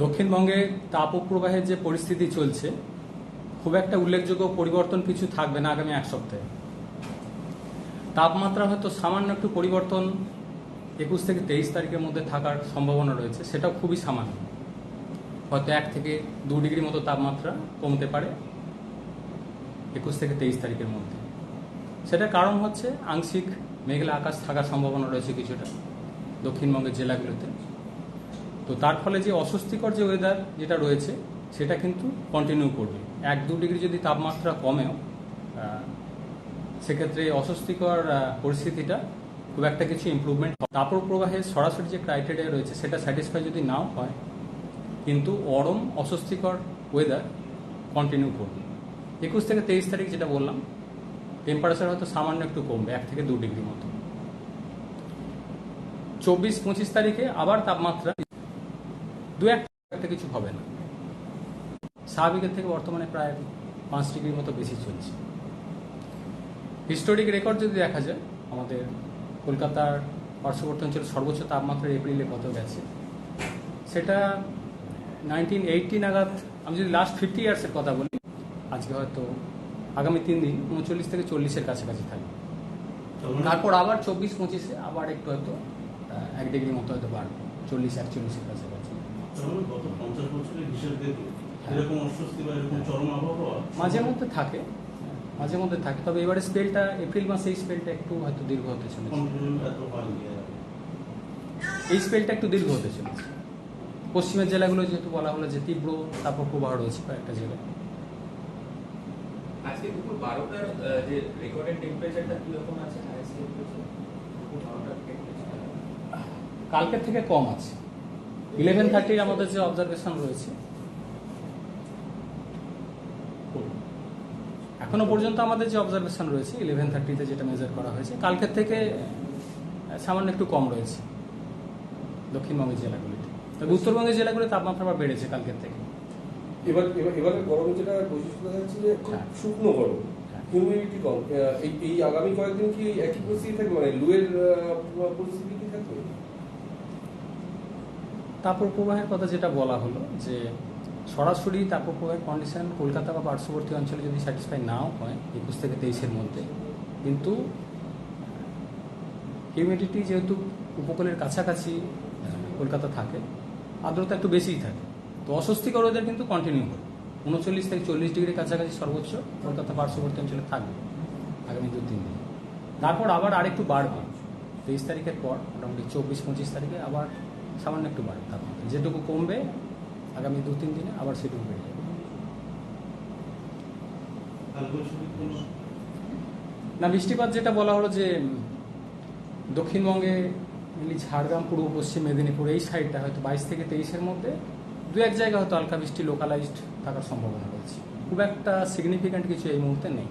দক্ষিণবঙ্গে তাপপ্রবাহের যে পরিস্থিতি চলছে, খুব একটা উল্লেখযোগ্য পরিবর্তন কিছু থাকবে না আগামী এক সপ্তাহে। তাপমাত্রা হয়তো সামান্য একটু পরিবর্তন একুশ থেকে তেইশ তারিখের মধ্যে থাকার সম্ভাবনা রয়েছে, সেটাও খুবই সামান্য। হয়তো এক থেকে দু ডিগ্রি মতো তাপমাত্রা কমতে পারে একুশ থেকে তেইশ তারিখের মধ্যে। সেটার কারণ হচ্ছে আংশিক মেঘলা আকাশ থাকার সম্ভাবনা রয়েছে কিছুটা দক্ষিণবঙ্গের জেলাগুলোতে। তো তার ফলে যে অস্বস্তিকর যে ওয়েদার যেটা রয়েছে, সেটা কিন্তু কন্টিনিউ করবে। এক দু ডিগ্রি যদি তাপমাত্রা কমেও সেক্ষেত্রে অস্বস্তিকর পরিস্থিতিটা খুব একটা কিছু ইমপ্রুভমেন্ট তাপর প্রবাহের সরাসরি যে ক্রাইটেরিয়া রয়েছে, সেটা স্যাটিসফাই যদি নাও হয়, কিন্তু অরম অস্বস্তিকর ওয়েদার কন্টিনিউ করবে। একুশ থেকে তেইশ তারিখ যেটা বললাম টেম্পারেচার হয়তো সামান্য একটু কমবে, এক থেকে দু ডিগ্রি মতো। চব্বিশ পঁচিশ তারিখে আবার তাপমাত্রা দু এক একটা কিছু হবে না। স্বাভাবিকের থেকে বর্তমানে প্রায় পাঁচ ডিগ্রির মতো বেশি চলছে। হিস্টোরিক রেকর্ড যদি দেখা যায় আমাদের কলকাতার পার্শ্ববর্তী অঞ্চলের সর্বোচ্চ তাপমাত্রা এপ্রিলে কত গেছে? সেটা নাইনটিন এইটটি নাগাদ আমি যদি লাস্ট ফিফটি ইয়ার্সের কথা বলি আজকে হয়তো আগামী তিন দিন উনচল্লিশ থেকে চল্লিশের কাছাকাছি থাকবে। তারপর আবার চব্বিশ পঁচিশে আবার একটু হয়তো এক ডিগ্রি মতো হয়তো বাড়বে চল্লিশ একচল্লিশের কাছাকাছি। গত পঞ্চাশ বছরের হিসেব দেখে এরকম অস্বস্তি বা এরকম চরম আবহাওয়া। মাঝে মধ্যে থাকে মাঝে মধ্যে থাকে তবে এবারে স্পেলটা এপ্রিল মাসে এই স্পেলটা একটু হয়তো দীর্ঘ হতে চলেছে। এই স্পেলটা একটু দীর্ঘ হতে চলেছে। পশ্চিমের জেলাগুলো যেহেতু বলা হলো যে তীব্র তাপপ্রবাহ রয়েছে কয়েকটা জেলায়। আজকে দুপুর বারোটার যে রেকর্ডেড টেম্পারেচারটা কীরকম আছে? কালকের থেকে কম আছে। ইলেভেন থার্টির আমাদের যে অবজারভেশন রয়েছে। এখনও পর্যন্ত আমাদের যে অবজারভেশন রয়েছে ইলেভেন থার্টিতে যেটা মেজার করা হয়েছে কালকের থেকে সামান্য একটু কম রয়েছে দক্ষিণবঙ্গের জেলাগুলিতে। তবে উত্তরবঙ্গের জেলাগুলিতে তাপমাত্রা আবার বেড়েছে কালকের থেকে। এবার এবার গরম যেটা বৈশিষ্ট্য দেখা যাচ্ছে যে হ্যাঁ। শুকনো গরম হ্যাঁ। হিউমিডিটি কম। এই এই আগামী কয়েকদিন কি একই পরিস্থিতি থাকবে? মানে লুয়ের পরিস্থিতি কি থাকবে? তাপপ্রবাহের কথা যেটা বলা হলো, যে সরাসরি তাপপ্রবাহের কন্ডিশন কলকাতা বা পার্শ্ববর্তী অঞ্চলে যদি স্যাটিসফাই নাও হয়, একুশ থেকে তেইশের মধ্যে। কিন্তু হিউমিডিটি যেহেতু উপকূলের কাছাকাছি কলকাতা থাকে, আর্দ্রতা একটু বেশিই থাকে। তো অস্বস্তিকর ওদের কিন্তু কন্টিনিউ হবে। উনচল্লিশ থেকে চল্লিশ ডিগ্রির কাছাকাছি সর্বোচ্চ কলকাতা পার্শ্ববর্তী অঞ্চলে থাকবে আগামী দু তিন দিন। তারপর আবার আরেকটু বাড়বে। তেইশ তারিখের পর, মোটামুটি চব্বিশ পঁচিশ তারিখে আবার সামান্য একটু বাড়বে। তাপমাত্রা যেটুকু কমবে আগামী দু তিন দিনে আবার সেটুকু বেড়ে যাবে। না বৃষ্টিপাত যেটা বলা হলো যে দক্ষিণবঙ্গে মেনলি ঝাড়গ্রাম পূর্ব পশ্চিম মেদিনীপুর এই সাইডটা হয়তো বাইশ থেকে তেইশের মধ্যে দু এক জায়গায় হয়তো হালকা বৃষ্টি লোকালাইজড থাকার সম্ভাবনা রয়েছে। খুব একটা সিগনিফিক্যান্ট কিছু এই মুহূর্তে নেই।